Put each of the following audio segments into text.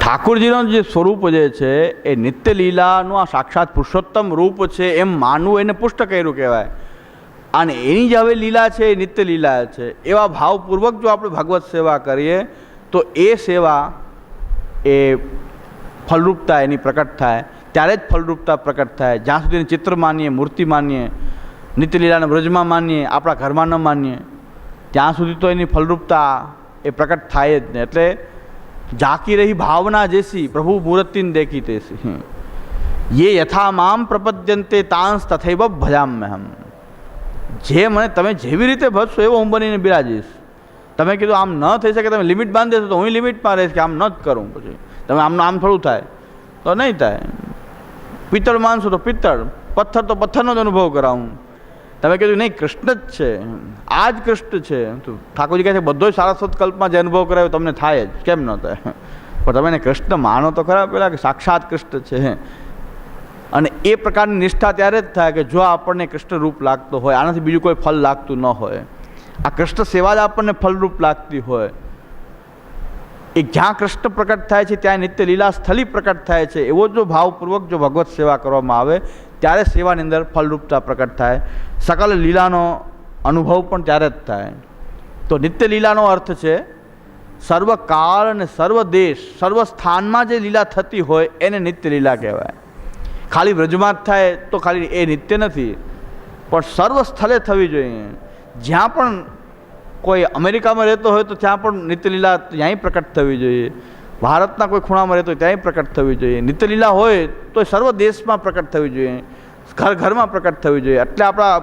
ઠાકોરજીનો જે સ્વરૂપ જે છે, એ નિત્ય લીલાનું આ સાક્ષાત પુરુષોત્તમ રૂપ છે એમ માનવું એને પુષ્ટ કર્યું કહેવાય. અને એની જે હવે લીલા છે, એ નિત્ય લીલા છે. એવા ભાવપૂર્વક જો આપણે ભગવત સેવા કરીએ, તો એ સેવા એ ફલરૂપતા એની પ્રકટ થાય. ત્યારે જ ફલરૂપતા પ્રકટ થાય. જ્યાં સુધી ચિત્ર માનીએ, મૂર્તિ માનીએ નિત્યલીલાને વ્રજમાં માનીએ, આપણા ઘરમાં ન માનીએ ત્યાં સુધી તો એની ફલરૂપતા એ પ્રકટ થાય જ નહીં. એટલે ઝાકી રહી ભાવના જેસી, પ્રભુ મૂર્તિને દેખી તેસી. યે યથા મામ પ્રપદ્યંતે તાંસ તથૈવ ભજામ્ય હમ જે મને તમે જેવી રીતે ભજશો એવો હું બનીને બિરાજીશ. તમે કીધું આમ ન થઈ શકે, તમે લિમિટ બાંધી દેશો તો હું લિમિટમાં રહીશ કે આમ ન જ કરું પછી. તમે આમનું આમ થોડું થાય. તો નહીં થાય. પિત્તળ માનશો તો પિત્તળ, પથ્થર તો પથ્થરનો જ અનુભવ કરાવું. તમે કીધું, નહીં, કૃષ્ણ જ છે. આ જ કૃષ્ણ છે. તો ઠાકોરજી કહે છે, બધો જ કલ્પમાં જે અનુભવ કરાયો તમને થાય જ, કેમ ન થાય? પણ તમે એને કૃષ્ણ માનો તો ખરા, પેલા કે સાક્ષાત કૃષ્ણ છે. અને એ પ્રકારની નિષ્ઠા ત્યારે જ થાય કે જો આપણને કૃષ્ણ રૂપ લાગતો હોય, આનાથી બીજું કોઈ ફલ લાગતું ન હોય. આ કૃષ્ણ સેવા જ આપણને ફલરૂપ લાગતી હોય. એ જ્યાં કૃષ્ણ પ્રકટ થાય છે, ત્યાં નિત્ય લીલા સ્થલી પ્રકટ થાય છે. એવો જો ભાવપૂર્વક જો ભગવત સેવા કરવામાં આવે ત્યારે સેવાની અંદર ફલરૂપતા પ્રકટ થાય. સકલ લીલાનો અનુભવ પણ ત્યારે જ થાય. તો નિત્ય લીલાનો અર્થ છે સર્વ કાળ અને સર્વ દેશ સર્વ સ્થાનમાં જે લીલા થતી હોય એને નિત્ય લીલા કહેવાય. ખાલી વ્રજમાં થાય તો ખાલી એ નિત્ય નથી. પણ સર્વ સ્થળે થવી જોઈએ. જ્યાં પણ કોઈ અમેરિકામાં રહેતો હોય તો ત્યાં પણ નિત્યલીલા ત્યાંય પ્રકટ થવી જોઈએ. ભારતના કોઈ ખૂણામાં રહેતો ત્યાંય પ્રકટ થવી જોઈએ. નિત્યલીલા હોય તો સર્વ દેશમાં પ્રકટ થવી જોઈએ. ઘર ઘરમાં પ્રકટ થવી જોઈએ. એટલે આપણા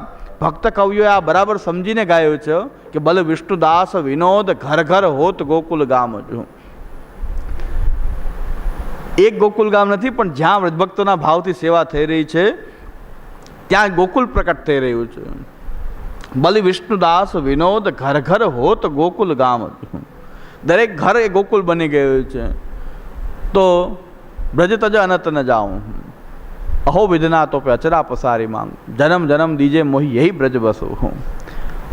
ભક્ત કવિઓએ આ બરાબર સમજીને ગાયું છે કે બલ વિષ્ણુદાસ વિનોદ ઘર ઘર હોત ગોકુલ ગામ જો એક ગોકુલ ગામ નથી, પણ જ્યાં વ્રજભક્તોના ભાવથી સેવા થઈ રહી છે, ત્યાં ગોકુલ પ્રકટ થઈ રહ્યું છે. બલિ વિષ્ણુદાસ વિનોદ ઘર ઘર હોત ગોકુલ ગામ દરેક ઘર એ ગોકુલ બની ગયું છે. તો બ્રજ તજ અનત ન જાઉં. અહો વિધના તો પે અચરા પસારી માંગ. જન્મ જન્મ દીજે મોહી યહી બ્રજ બસો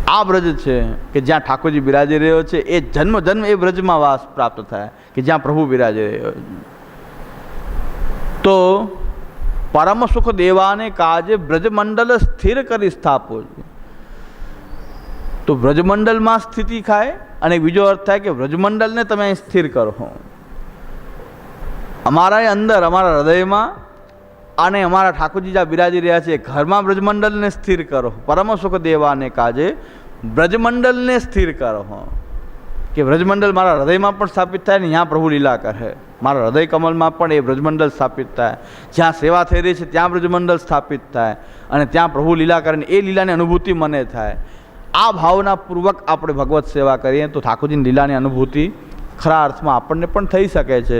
આ બ્રજ છે કે જ્યાં ઠાકોરજી બિરાજી રહ્યો છે, એ જન્મ જન્મ એ બ્રજમાં વાસ પ્રાપ્ત થાય કે જ્યાં પ્રભુ બિરાજી રહ્યો તો પરમ સુખ દેવાને કાજે બ્રજમંડલ સ્થિર કરી સ્થાપો તો બ્રજમંડળમાં સ્થિતિ થાય અને બીજો અર્થ થાય કે વ્રજમંડલને તમે અહીં સ્થિર કરો અમારા અંદર, અમારા હૃદયમાં અને અમારા ઠાકોરજી બિરાજી રહ્યા છે, ઘરમાં બ્રજમંડળને સ્થિર કરો. પરમ સુખ દેવાને કાજે બ્રજમંડલને સ્થિર કરો કે બ્રજમંડળ મારા હૃદયમાં પણ સ્થાપિત થાય ને ત્યાં પ્રભુ લીલા કરે. મારા હૃદય કમલમાં પણ એ બ્રજમંડળ સ્થાપિત થાય. જ્યાં સેવા થઈ રહી છે, ત્યાં બ્રજમંડળ સ્થાપિત થાય. અને ત્યાં પ્રભુ લીલા કરે ને એ લીલાની અનુભૂતિ મને થાય. આ ભાવનાપૂર્વક આપણે ભગવત સેવા કરીએ તો ઠાકોરજીની લીલાની અનુભૂતિ ખરા અર્થમાં આપણને પણ થઈ શકે છે.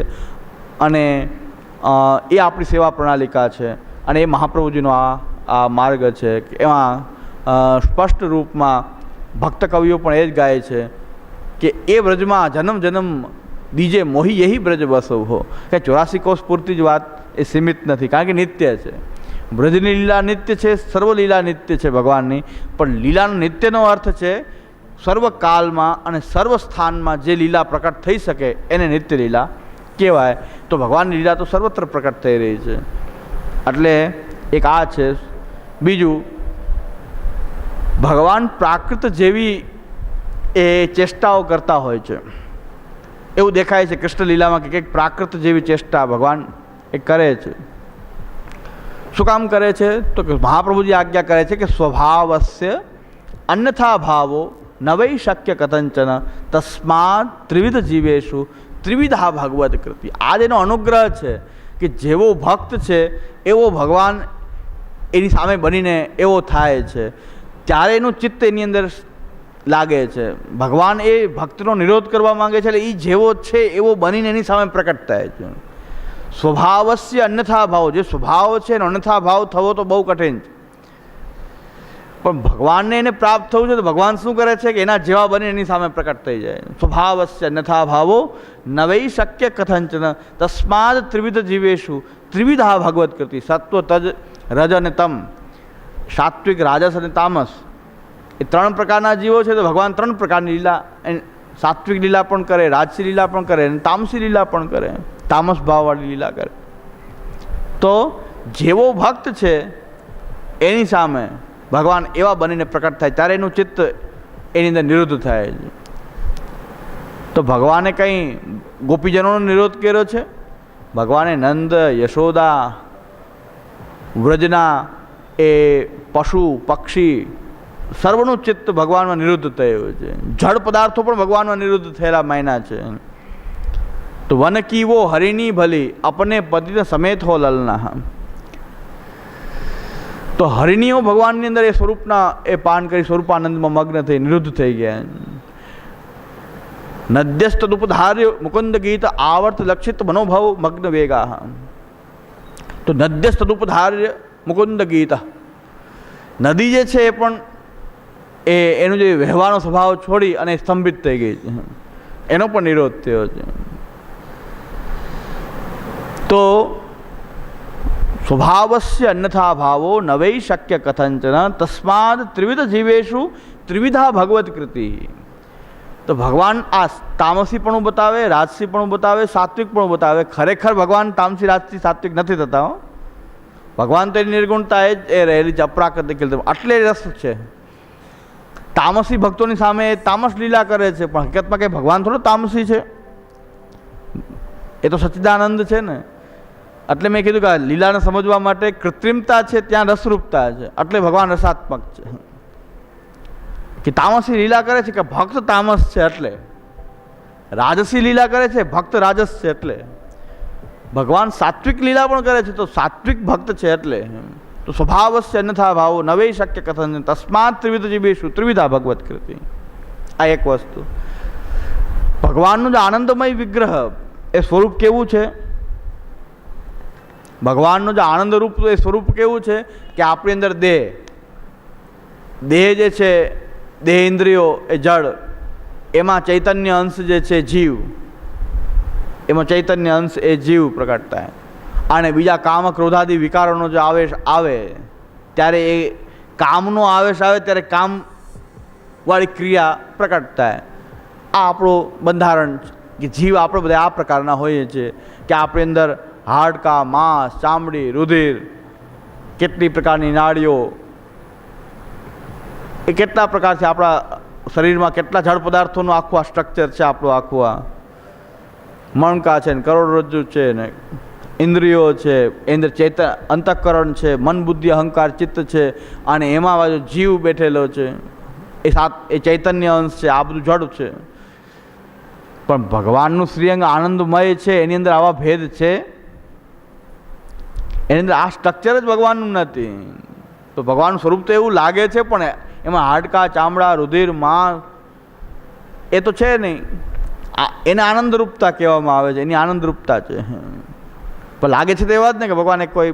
અને એ આપણી સેવા પ્રણાલિકા છે અને એ મહાપ્રભુજીનો આ આ માર્ગ છે એમાં સ્પષ્ટ રૂપમાં ભક્ત કવિઓ પણ એ જ ગાય છે કે એ વ્રજમાં જન્મ જન્મ દીજે મોહી એહી બ્રજ બસો હો કે ચોરાસી કોષ પૂરતી જ વાત એ સીમિત નથી કારણ કે નિત્ય છે. બ્રજની લીલા નિત્ય છે સર્વ લીલા નિત્ય છે ભગવાનની. પણ લીલાનો નિત્યનો અર્થ છે, સર્વકાલમાં અને સર્વ સ્થાનમાં જે લીલા પ્રકટ થઈ શકે, એને નિત્ય લીલા કહેવાય. તો ભગવાનની લીલા તો સર્વત્ર પ્રકટ થઈ રહી છે. એટલે એક આ છે. બીજું, ભગવાન પ્રાકૃત જેવી એ ચેષ્ટાઓ કરતા હોય છે. એવું દેખાય છે કૃષ્ણ લીલામાં કે કંઈક પ્રાકૃત જેવી ચેષ્ટા ભગવાન એ કરે છે. શું કામ કરે છે? તો કે મહાપ્રભુજી આજ્ઞા કરે છે કે સ્વભાવસ્ય અન્યથા ભાવો નવૈ શક્ય કથંચન તસ્માત ત્રિવિધ જીવેશુ ત્રિવિધા ભગવત કૃતિ. આ જેનો અનુગ્રહ છે કે જેવો ભક્ત છે, એવો ભગવાન એની સામે બનીને એવો થાય છે. ત્યારે એનું ચિત્ત એની અંદર લાગે છે. ભગવાન એ ભક્તનો નિરોધ કરવા માંગે છે એટલે એ જેવો છે, એવો બનીને એની સામે પ્રકટ થાય છે. સ્વભાવસ્ય અન્યથા ભાવ. જે સ્વભાવ છે એનો અન્યથા ભાવ થવો તો બહુ કઠિન છે. પણ ભગવાનને એને પ્રાપ્ત થવું છે તો ભગવાન શું કરે છે કે એના જેવા બની એની સામે પ્રકટ થઈ જાય. સ્વભાવસ્ય અન્યથા ભાવો નવૈ શક્ય કથંચન. તસ્માદ ત્રિવિધ જીવેશુ ત્રિવિધા ભગવત કૃતિ સત્વ, તજ, રજ અને તમ. સાત્વિક, રાજસ અને તામસ. એ ત્રણ પ્રકારના જીવો છે તો ભગવાન ત્રણ પ્રકારની લીલા સાત્વિક લીલા પણ કરે, રાજસી લીલા પણ કરે અને તામસી લીલા પણ કરે. તામસ ભાવવાળી લીલા કરે. તો જેવો ભક્ત છે, એની સામે ભગવાન એવા બનીને પ્રકટ થાય ત્યારે એનું ચિત્ત એની અંદર નિરુદ્ધ થાય છે. તો ભગવાને કંઈ ગોપીજનોનો નિરોધ કર્યો છે? ભગવાને નંદ, યશોદા, વ્રજના એ પશુ, પક્ષી સર્વનું ચિત્ત ભગવાનમાં નિરુદ્ધ થયું છે. જળ પદાર્થો પણ ભગવાનમાં નિરુદ્ધ થયેલા માયના છે. તો વન કીવો હરિની ભલી અપને પતિને સમેત હો લલના તો હરિણીઓ ભગવાનની અંદર એ સ્વરૂપના, એ પાન કરી સ્વરૂપાનંદમાં મગ્ન થઈ, નિરુદ્ધ થઈ ગયા. નદ્યસ્ત ઉપધાર્ય મુકુંદ ગીત આવર્ત લક્ષિત મનોભાવ મગ્ન વેગા તો નદ્યસ્ત ઉપધાર્ય મુકુંદ ગીત નદી જે છે એ પણ એ, એનો જે વ્યવહારનો સ્વભાવ છોડી અને સ્તંભિત થઈ ગઈ છે. એનો પણ નિરોધ થયો છે. તો સ્વભાવસ્ય અન્યથા ભાવો નવૈ શક્ય કથંચન તસ્માદ ત્રિવિધ જીવેશુ ત્રિવિધા ભગવત કૃતિ તો ભગવાન આ તામસી પણ બતાવે રાજસી પણ બતાવે સાત્વિક પણ બતાવે ખરેખર ભગવાન તામસી રાજસી સાત્વિક નથી થતા હો ભગવાન તો એની નિર્ગુણતા એ જ એ રહેલી છે અપ્રાકૃતિક આટલે રસ છે તામસી ભક્તોની સામે તામસ લીલા કરે છે પણ હકીકતમાં કંઈ ભગવાન થોડો તામસી છે એ તો સચ્ચિદાનંદ છે ને એટલે મેં કીધું કે લીલાને સમજવા માટે કૃત્રિમતા છે, ત્યાં રસરૂપતા છે. એટલે ભગવાન રસાત્મક છે. કે તામસી લીલા કરે છે કે ભક્ત તામસ છે એટલે. રાજસી લીલા કરે છે, ભક્ત રાજસ છે એટલે. ભગવાન સાત્વિક લીલા પણ કરે છે, તો સાત્વિક ભક્ત છે એટલે. તો સ્વભાવસ્ય અન્યથા ભાવો નવે શક્ય કથન તસ્માત ત્રિવિધ જીવીશું ત્રિવિધા ભગવત કૃતિ. આ એક વસ્તુ. ભગવાનનું જે આનંદમય વિગ્રહ, એ સ્વરૂપ કેવું છે? ભગવાનનું જે આનંદરૂપ એ સ્વરૂપ કેવું છે કે આપણી અંદર દેહ. દેહ જે છે, દેહ ઇન્દ્રિયો એ જળ. એમાં ચૈતન્ય અંશ જે છે, જીવ. એમાં ચૈતન્ય અંશ એ જીવ પ્રકટ થાય. અને બીજા કામ ક્રોધાદી વિકારોનો જે આવેશ આવે, ત્યારે એ કામનો આવેશ આવે, ત્યારે કામવાળી ક્રિયા પ્રકટ થાય. આ આપણું બંધારણ કે જીવ આપણે બધા આ પ્રકારના હોઈએ છીએ કે આપણી અંદર હાડકા, માંસ, ચામડી, રુધિર, કેટલી પ્રકારની નાળીઓ, એ કેટલા પ્રકાર છે આપણા શરીરમાં? કેટલા જળ પદાર્થોનું આખું આ સ્ટ્રક્ચર છે આપણું આખું આ? મણકા છે ને, કરોડરજ્જુ છે ને, ઇન્દ્રિયો છે ઇન્દ્ર ચેતન, અંતઃકરણ છે, મન, બુદ્ધિ, અહંકાર, ચિત્ત છે, અને એમાં બાજુ જીવ બેઠેલો છે. એ સાત, એ ચૈતન્ય અંશ છે, આ બધું જળ છે. પણ ભગવાનનું શ્રીઅંગ આનંદમય છે, એની અંદર આવા ભેદ છે. એની અંદર આ સ્ટ્રક્ચર જ ભગવાનનું નથી. તો ભગવાનનું સ્વરૂપ તો એવું લાગે છે, પણ એમાં હાડકા, ચામડા, રુધિર માંસ એ તો છે નહીં. આ એને આનંદરૂપતા કહેવામાં આવે છે, એની આનંદરૂપતા છે. પણ લાગે છે તો એવા જ ને કે ભગવાન એક કોઈ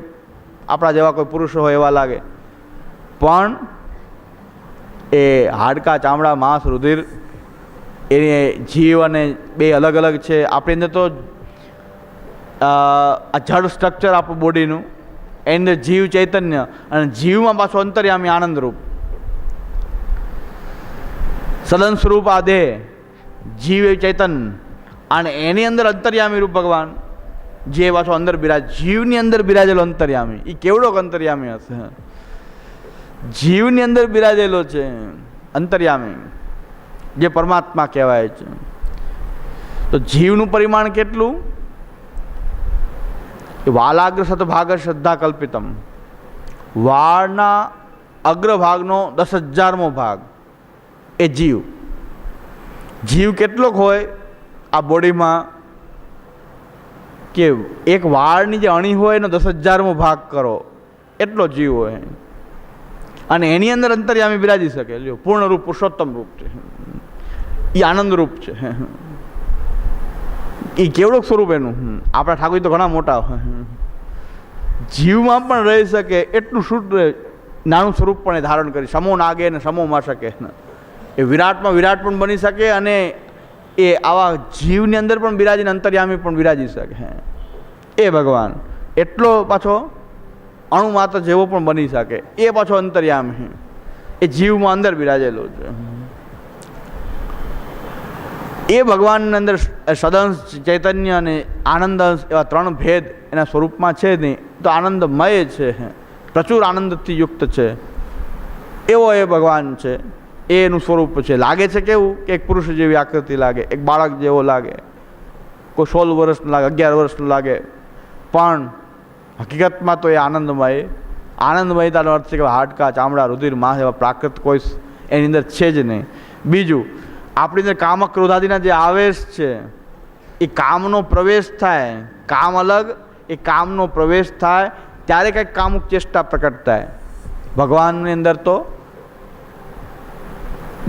આપણા જેવા કોઈ પુરુષ હોય એવા લાગે. પણ એ હાડકા, ચામડા, માંસ, રુધિર એ જીવ અને બે અલગ અલગ છે. આપણી અંદર તો આ જળ સ્ટ્રક્ચર આપણું બોડીનું એની જીવ ચૈતન્ય અને જીવમાં પાછું અંતર્યામી આનંદરૂપ સદન સ્વરૂપ આ દેહ, જીવ એ ચેતન અને એની અંદર અંતર્યામી રૂપ ભગવાન, જે પાછો અંદર બિરાજ, જીવની અંદર બિરાજેલો અંતર્યામી. એ કેવડોક અંતર્યામી હશે? જીવની અંદર બિરાજેલો છે, અંતર્યામી, જે પરમાત્મા કહેવાય છે. તો જીવનું પરિમાણ કેટલું? એ વાલાગ્ર સતભાગ શ્રદ્ધા કલ્પિતમ. વાળના અગ્રભાગનો દસ હજારમો ભાગ એ જીવ. જીવ કેટલોક હોય, આ બોડીમાં કે એક વાળની જે અણી હોય એનો દસ હજારમો ભાગ કરો, એટલો જીવ હોય. અને એની અંદર અંતર્યામી બિરાજી શકે. લ્યો, પૂર્ણરૂપ પુરુષોત્તમ રૂપ છે. એ આનંદરૂપ છે. એ કેવડું સ્વરૂપ એનું? આપણા ઠાકોર તો ઘણા મોટા જીવમાં પણ રહી શકે એટલું શુદ્ધ નાનું સ્વરૂપ પણ એ ધારણ કરી. સમો નાગે અને સમોમાં શકે. એ વિરાટમાં વિરાટ પણ બની શકે અને એ આવા જીવની અંદર પણ બિરાજીને અંતર્યામી પણ બિરાજી શકે. એ ભગવાન. એટલો પાછો અણુ માત્ર જેવો પણ બની શકે. એ પાછો અંતર્યામી. એ જીવમાં અંદર બિરાજેલો છે. એ ભગવાનની અંદર સદંશ, ચૈતન્ય અને આનંદ એવા ત્રણ ભેદ એના સ્વરૂપમાં છે નહીં. તો આનંદમય છે. પ્રચુર આનંદથી યુક્ત છે. એવો એ ભગવાન છે. એ એનું સ્વરૂપ છે. લાગે છે કેવું? કે એક પુરુષ જેવી આકૃતિ લાગે, એક બાળક જેવો લાગે. કોઈ સોળ વર્ષનું લાગે, અગિયાર વર્ષનું લાગે. પણ હકીકતમાં તો એ આનંદમય. આનંદમયતાનો અર્થ છે કે હાડકા, ચામડા, રુધિર, માંસ એવા પ્રાકૃત કોઈ એની અંદર છે જ નહીં. બીજું આપણી અંદર કામ ક્રોધાદિના જે આવેશ છે, એ કામનો પ્રવેશ થાય, કામ અલગ, એ કામનો પ્રવેશ થાય, ત્યારે કંઈક કામુક ચેષ્ટા પ્રકટ થાય. ભગવાનની અંદર તો,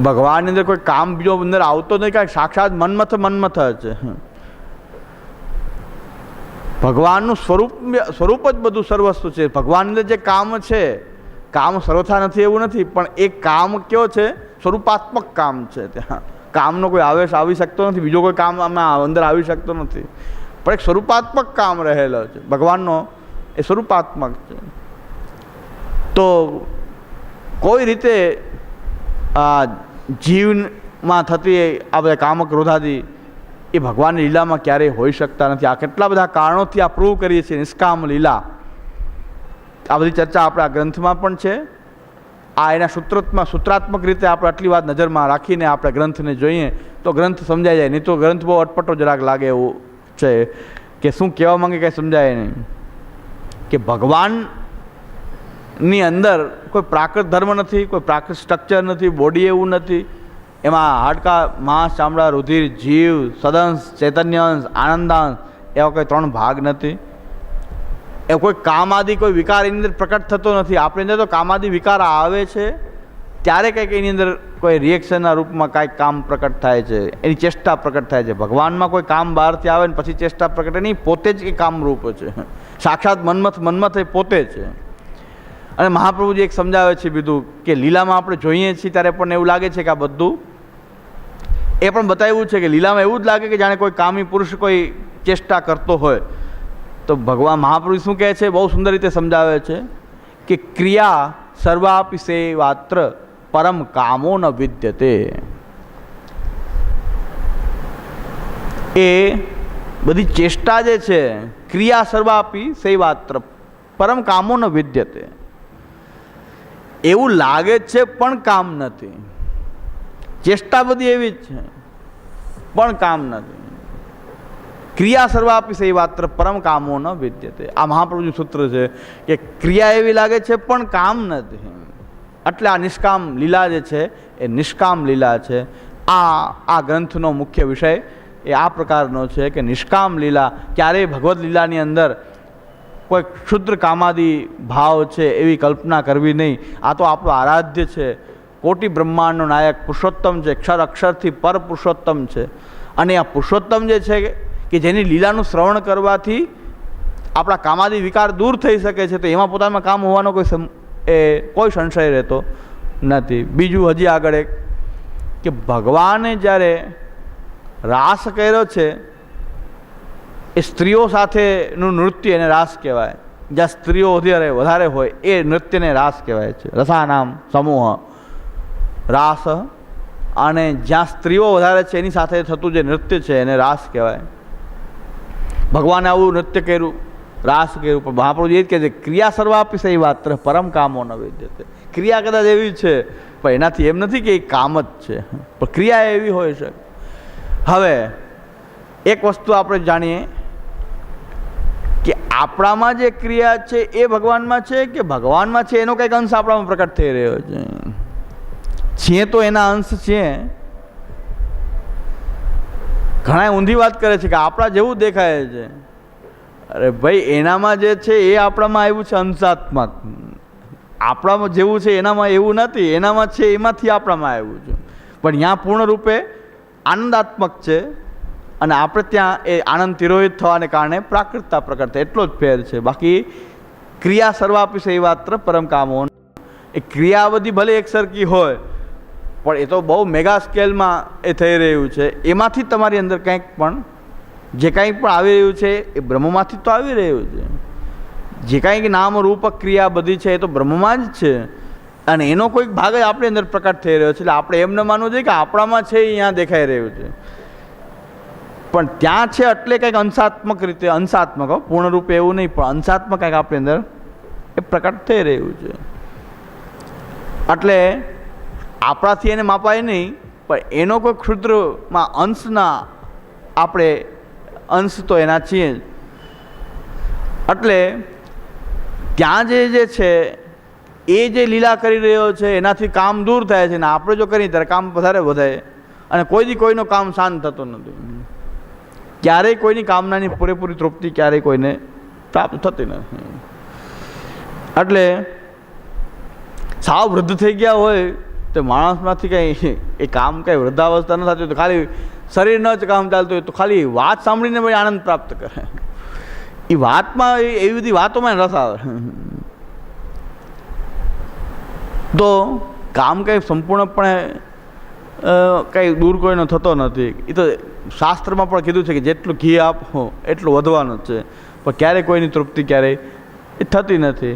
ભગવાનની અંદર કોઈ કામ બીજો અંદર આવતો નહીં કાંઈક સાક્ષાત મનમથ મનમથ છે ભગવાનનું સ્વરૂપ સ્વરૂપ જ બધું સર્વસ્વ છે. ભગવાનની અંદર જે કામ છે, કામ સર્વથા નથી એવું નથી, પણ એ કામ કયો છે? સ્વરૂપાત્મક કામ છે ત્યાં. કામનો કોઈ આવેશ આવી શકતો નથી, બીજો કોઈ કામ આમાં અંદર આવી શકતો નથી. પણ એક સ્વરૂપાત્મક કામ રહેલો છે. ભગવાનનો એ સ્વરૂપાત્મક છે. તો કોઈ રીતે આ જીવમાં થતી આ બધા કામક ક્રોધાદી એ ભગવાનની લીલામાં ક્યારેય હોઈ શકતા નથી. આ કેટલા બધા કારણોથી આ પ્રૂવ કરીએ છીએ, નિષ્કામ લીલા. આ બધી ચર્ચા આપણા ગ્રંથમાં પણ છે. આ એના સૂત્રાત્મક સૂત્રાત્મક રીતે આપણે આટલી વાત નજરમાં રાખીને આપણે ગ્રંથને જોઈએ, તો ગ્રંથ સમજાઈ જાય. નહીં તો ગ્રંથ બહુ અટપટો જરાક લાગે એવું છે કે શું કહેવા માંગે કંઈ સમજાય નહીં. કે ભગવાનની અંદર કોઈ પ્રાકૃત ધર્મ નથી, કોઈ પ્રાકૃત સ્ટ્રક્ચર નથી બોડી એવું નથી. એમાં હાડકા, માંસ, ચામડા, રુધિર, જીવ, સદંશ, ચૈતન્યંશ, આનંદાંશ એવા કોઈ ત્રણ ભાગ નથી. એ કોઈ કામાદી, કોઈ વિકાર એની અંદર પ્રકટ થતો નથી. આપણી અંદર તો કામાદી, વિકાર આવે છે. ત્યારે કંઈક એની અંદર કોઈ રિએક્શનના રૂપમાં કાંઈક કામ પ્રકટ થાય છે. એની ચેષ્ટા પ્રકટ થાય છે. ભગવાનમાં કોઈ કામ બહારથી આવે ને પછી ચેષ્ટા પ્રકટ નહીં, પોતે જ એ કામરૂપ છે. સાક્ષાત મન્મથ મન્મથ એ પોતે છે. અને મહાપ્રભુજી એક સમજાવે છે બીજું કે લીલામાં આપણે જોઈએ છીએ ત્યારે પણ એવું લાગે છે કે આ બધું એ પણ બતાવ્યું છે કે લીલામાં એવું જ લાગે કે જાણે કોઈ કામી પુરુષ કોઈ ચેષ્ટા કરતો હોય. તો ભગવાન મહાપુરુષ શું કહે છે? બહુ સુંદર રીતે સમજાવે છે કે ક્રિયા સર્વાપી સેવાત્ર પરમ કામો ન વિદ્યતે. એ બધી ચેષ્ટા જે છે, ક્રિયા સર્વાપી સેવાત્ર પરમ કામો ન વિદ્યતે. એવું લાગે છે, પણ કામ નથી. ચેષ્ટા બધી એવી જ છે, પણ કામ નથી. ક્રિયા સર્વાપી સૈવાત્ર પરમ કામો ન વિદ્યતે. આ મહાપ્રભુનું સૂત્ર છે કે ક્રિયા એવી લાગે છે પણ કામ નથી. એટલે આ નિષ્કામ લીલા જે છે, એ નિષ્કામ લીલા છે. આ આ ગ્રંથનો મુખ્ય વિષય એ આ પ્રકારનો છે કે નિષ્કામ લીલા ક્યારેય ભગવદ્ લીલાની અંદર કોઈ ક્ષુદ્ર કામાદી ભાવ છે એવી કલ્પના કરવી નહીં. આ તો આપણું આરાધ્ય છે. કોટી બ્રહ્માંડનો નાયક પુરુષોત્તમ છે. અક્ષર અક્ષરથી પર પુરુષોત્તમ છે. અને આ પુરુષોત્તમ જે છે કે જેની લીલાનું શ્રવણ કરવાથી આપણા કામાદી વિકાર દૂર થઈ શકે છે, તો એમાં પોતામાં કામ હોવાનો કોઈ એ કોઈ સંશય રહેતો નથી. બીજું હજી આગળ એક, કે ભગવાને જ્યારે રાસ કર્યો છે, એ સ્ત્રીઓ સાથેનું નૃત્ય એને રાસ કહેવાય. જ્યાં સ્ત્રીઓ વધારે વધારે હોય, એ નૃત્યને રાસ કહેવાય છે. રસાનામ, સમૂહ, રાસ. અને જ્યાં સ્ત્રીઓ વધારે છે, એની સાથે થતું જે નૃત્ય છે, એને રાસ કહેવાય. ભગવાને આવું નૃત્ય કર્યું, રાસ કર્યું, પણ મહાપ્રભુ એ જ કહે છે, ક્રિયા સર્વાપી સહી વાત પરમ કામો ન વેદ્યતે. ક્રિયા કદાચ એવી છે, પણ એનાથી એમ નથી કે એ કામ જ છે. પણ ક્રિયા એવી હોય છે. હવે, એક વસ્તુ આપણે જાણીએ કે આપણામાં જે ક્રિયા છે એ ભગવાનમાં છે કે ભગવાનમાં છે એનો કંઈક અંશ આપણામાં પ્રકટ થઈ રહ્યો છે? છીએ તો એના અંશ છીએ ઘણા ઊંધી વાત કરે છે કે આપણા જેવું દેખાય છે. અરે ભાઈ, એનામાં જે છે એ આપણામાં આવ્યું છે અંશાત્મક. આપણામાં જેવું છે એનામાં એવું નથી, એનામાં છે એમાંથી આપણામાં આવ્યું છે. પણ ત્યાં પૂર્ણરૂપે આનંદાત્મક છે અને આપણે ત્યાં એ આનંદ તિરોહિત થવાને કારણે પ્રાકૃતતા પ્રકટ થાય, એટલો જ ફેર છે. બાકી ક્રિયા સર્વાપી સેવાત્ર પરમ કામો એ ક્રિયા બધી ભલે એકસરખી હોય પણ એ તો બહુ મેગા સ્કેલમાં એ થઈ રહ્યું છે. એમાંથી તમારી અંદર કંઈક પણ, જે કાંઈ પણ આવી રહ્યું છે, એ બ્રહ્મમાંથી તો આવી રહ્યું છે. જે કાંઈક નામ રૂપ ક્રિયા બધી છે એ તો બ્રહ્મમાં જ છે. અને એનો કોઈક ભાગ જ આપણી અંદર પ્રકટ થઈ રહ્યો છે. એટલે આપણે એમને માનવું જોઈએ કે આપણામાં છે એ અહીંયા દેખાઈ રહ્યું છે. પણ ત્યાં છે એટલે કંઈક અંશાત્મક રીતે, અંશાત્મક પૂર્ણરૂપે એવું નહીં, પણ અંશાત્મક કંઈક આપણી અંદર એ પ્રકટ થઈ રહ્યું છે. એટલે આપણાથી એને માપાય નહીં, પણ એનો કોઈ ક્ષુદ્રમાં અંશના આપણે અંશ તો એના છીએ જ. એટલે ત્યાં જે જે છે, એ જે લીલા કરી રહ્યો છે, એનાથી કામ દૂર થાય છે ને આપણે જો કરીએ ત્યારે કામ વધારે વધે અને કોઈ કોઈનું કામ શાંત થતું નથી. ક્યારેય કોઈની કામનાની પૂરેપૂરી તૃપ્તિ ક્યારેય કોઈને પ્રાપ્ત થતી નથી. એટલે સાવ વૃદ્ધ થઈ ગયા હોય તો માણસમાંથી કંઈ એ કામ કંઈ વૃદ્ધાવસ્થા ન થતી તો ખાલી શરીર ન જ કામ ચાલતું હોય તો ખાલી વાત સાંભળીને પણ આનંદ પ્રાપ્ત કરે. એ વાતમાં એવી બધી વાતોમાં રસ આવે. તો કામ કંઈ સંપૂર્ણપણે કંઈ દૂર કોઈનો થતો નથી. એ તો શાસ્ત્રમાં પણ કીધું છે કે જેટલું ઘી આપો એટલું વધવાનું છે. પણ ક્યારેય કોઈની તૃપ્તિ ક્યારેય એ થતી નથી.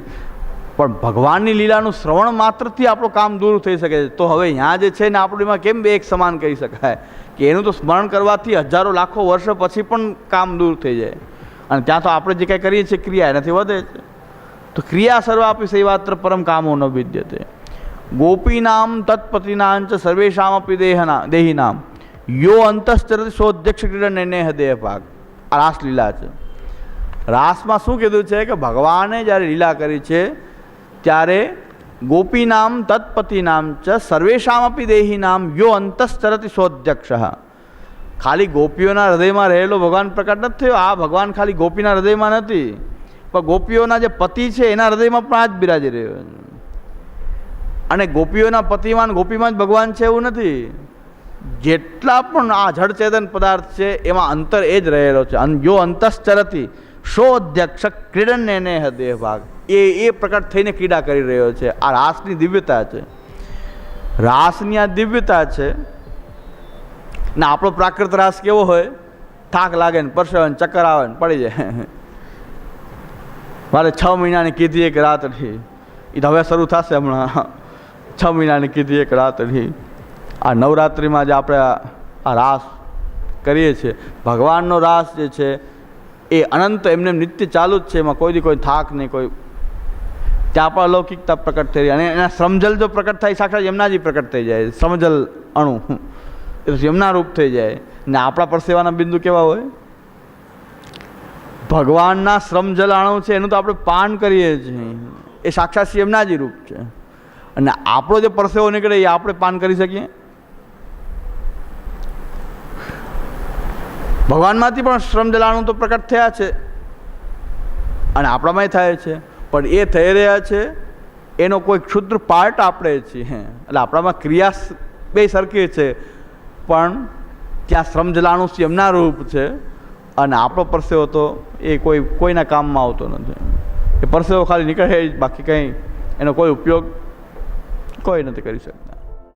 પણ ભગવાનની લીલાનું શ્રવણ માત્રથી આપણું કામ દૂર થઈ શકે છે. તો હવે અહીંયા જે છે ને આપણું કેમ બે એક સમાન કહી શકાય? કે એનું તો સ્મરણ કરવાથી હજારો લાખો વર્ષ પછી પણ કામ દૂર થઈ જાય. અને ત્યાં તો આપણે જે કાંઈ કરીએ છીએ, ક્રિયા એનાથી વધે છે. તો ક્રિયા સર્વાપી સેવાત્ર પરમ કામો ન વિદ્યતે. ગોપીનામ તત્પતિનામ ચ સર્વેશામપી દેહના દેહીનામ. યો અંતશ્ચરતિ સોધ્યક્ષ ક્રીડનેહ દેહ ભાગ. આ રાસલીલા છે. રાસમાં શું કીધું છે કે ભગવાને જ્યારે લીલા કરી છે ત્યારે ગોપીનામ તત્પતિનામ ચ સર્વેશામપી દેહીનામ યો અંતશ્ચરતિ સ્વધ્યક્ષ ખાલી ગોપીઓના હૃદયમાં રહેલો ભગવાન પ્રકટ નથી થયો. આ ભગવાન ખાલી ગોપીના હૃદયમાં નથી. પણ ગોપીઓના જે પતિ છે, એના હૃદયમાં પણ આ જ બિરાજી રહ્યો અને ગોપીઓના પતિમાન ગોપીમાં જ ભગવાન છે એવું નથી. જેટલા પણ આ જળચેતન પદાર્થ છે, એમાં અંતર એ જ રહેલો છે. અન- જો અંતશ્ચરતી શોધ્યક્ષ ક્રીડન એને દેહ ભાગ. એ એ પ્રકટ થઈને ક્રીડા કરી રહ્યો છે. આ રાસની દિવ્યતા છે. રાસની આ દિવ્યતા છે. ને આપણો પ્રાકૃત રાસ કેવો હોય? થાક લાગે ને પરસેવે ને ચક્કર આવે ને પડી જાય. મારે છ મહિનાની કીધી એક રાત હતી એ તો હવે શરૂ થશે હમણાં. છ મહિનાની કીધી એક રાત હતી આ નવરાત્રિમાં જે આપણે આ રાસ કરીએ છીએ, ભગવાનનો રાસ જે છે એ અનંત એમને નિત્ય ચાલુ જ છે, એમાં કોઈ કોઈ થાક નહીં, કોઈ ત્યાં પણ અલૌકિકતા પ્રકટ થઈ રહી અને એના સમજલ જો પ્રકટ થાય, સાક્ષાત યમુનાજી પ્રકટ થઈ જાય, સમજલ અણુ. એ તો રૂપ થઈ જાય. ને આપણા પરસેવાના બિંદુ કેવા હોય? ભગવાનના શ્રમજલ અણુ છે, એનું તો આપણે પાન કરીએ છીએ એ સાક્ષાત યમુનાજી રૂપ છે. અને આપણો જે પરસેવો નીકળે એ આપણે પાન કરી શકીએ? ભગવાનમાંથી પણ શ્રમ જલાણુ તો પ્રકટ થયા છે. અને આપણામાંય થાય છે. પણ એ થઈ રહ્યા છે, એનો કોઈ ક્ષુદ્ર પાર્ટ આપણે છીએ. એટલે આપણામાં ક્રિયા બે સરખી છે. પણ ત્યાં શ્રમ જલાણું એમના રૂપ છે. અને આપણો પરસેવો તો એ કોઈ, કોઈના કામમાં આવતો નથી. એ પરસેવો ખાલી નીકળે બાકી કંઈ એનો કોઈ ઉપયોગ કોઈ નથી કરી શકતા.